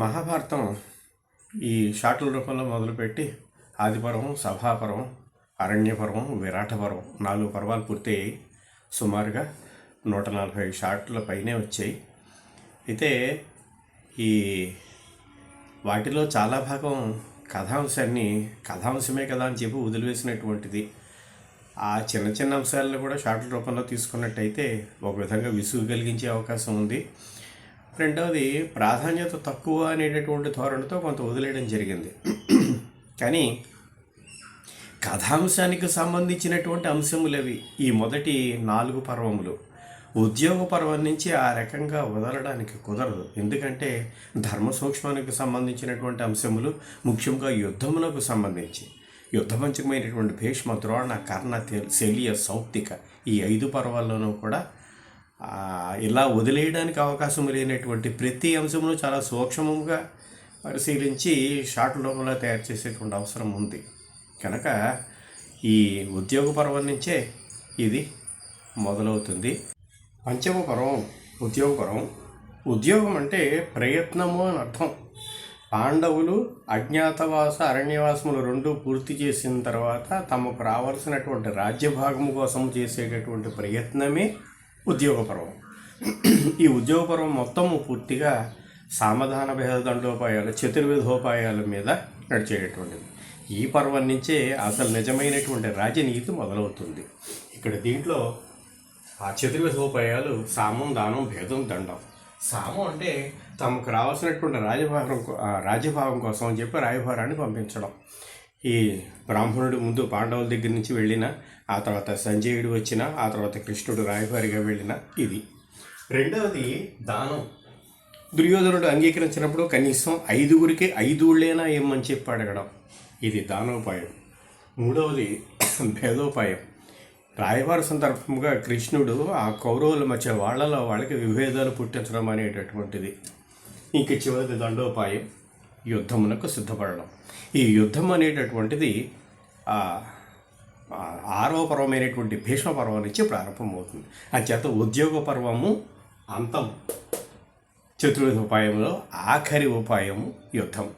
మహాభారతం ఈ షార్ట్ల రూపంలో మొదలుపెట్టి ఆదిపర్వం సభాపర్వం అరణ్యపర్వం విరాటపర్వం నాలుగు పర్వాలు పూర్తయ్యాయి. సుమారుగా నూట నలభై షార్ట్ల పైనే వచ్చాయి. అయితే ఈ వాటిలో చాలా భాగం కథాంశాన్ని కథాంశమే కదా అని చెప్పి వదిలివేసినటువంటిది. ఆ చిన్న చిన్న అంశాలను కూడా షార్ట్ల రూపంలో తీసుకున్నట్టయితే ఒక విధంగా విసుగు కలిగించే అవకాశం ఉంది. రెండవది ప్రాధాన్యత తక్కువ అనేటటువంటి ధోరణితో కొంత వదిలేయడం జరిగింది. కానీ కథాంశానికి సంబంధించినటువంటి అంశములు అవి ఈ మొదటి నాలుగు పర్వములు. ఉద్యోగ పర్వం నుంచి ఆ రకంగా వదలడానికి కుదరదు. ఎందుకంటే ధర్మ సూక్ష్మానికి సంబంధించినటువంటి అంశములు ముఖ్యంగా యుద్ధమునకు సంబంధించి. యుద్ధపంచకమైనటువంటి భీష్మ ద్రోణ కర్ణ శల్య సౌప్తిక ఈ ఐదు పర్వాల్లోనూ కూడా ఇలా వదిలేయడానికి అవకాశం లేనటువంటి ప్రతి అంశమును చాలా సూక్ష్మంగా పరిశీలించి షార్ట్ రూపంలో తయారు చేసేటువంటి అవసరం ఉంది. కనుక ఈ ఉద్యోగ పర్వం నుంచే ఇది మొదలవుతుంది. పంచమ పర్వం ఉద్యోగ పర్వం. ఉద్యోగం అంటే ప్రయత్నము అని అర్థం. పాండవులు అజ్ఞాతవాస అరణ్యవాసములు రెండు పూర్తి చేసిన తర్వాత తమకు రావాల్సినటువంటి రాజ్యభాగము కోసం చేసేటటువంటి ప్రయత్నమే ఉద్యోగ పర్వం ఈ ఉద్యోగ పర్వం మొత్తము పూర్తిగా సామధాన భేదదండోపాయాలు చతుర్విధోపాయాల మీద నడిచేటటువంటిది. ఈ పర్వం నుంచే అసలు నిజమైనటువంటి రాజనీతి మొదలవుతుంది. ఇక్కడ దీంట్లో ఆ చతుర్విధోపాయాలు సామం దానం భేదం దండం. సామం అంటే తమకు రావాల్సినటువంటి రాజభారం కో- ఆ కోసం అని చెప్పి రాయభారాన్ని పంపించడం. ఈ బ్రాహ్మణుడు ముందు పాండవుల దగ్గర నుంచి వెళ్ళిన ఆ తర్వాత సంజయుడు వచ్చిన ఆ తర్వాత కృష్ణుడు రాయబారిగా వెళ్ళిన ఇది. రెండవది దానం. దుర్యోధనుడు అంగీకరించినప్పుడు కనీసం ఐదుగురికి ఐదుళ్ళేనా ఏమని చెప్పి అడగడం. ఇది దానోపాయం. మూడవది భేదోపాయం. రాయవారి సందర్భంగా కృష్ణుడు ఆ కౌరవుల మధ్య వాళ్ళలో వాళ్ళకి విభేదాలు పుట్టించడం అనేటటువంటిది. ఇంక చివరిది దండోపాయం. యుద్ధమునకు సిద్ధపడడం. ఈ యుద్ధం అనేటటువంటిది ఆరవ పర్వమైనటువంటి భీష్మ పర్వం నుంచి ప్రారంభమవుతుంది. అంచేత ఉద్యోగ పర్వము అంతం చతుర్థ ఉపాయంలో ఆఖరి ఉపాయము యుద్ధం.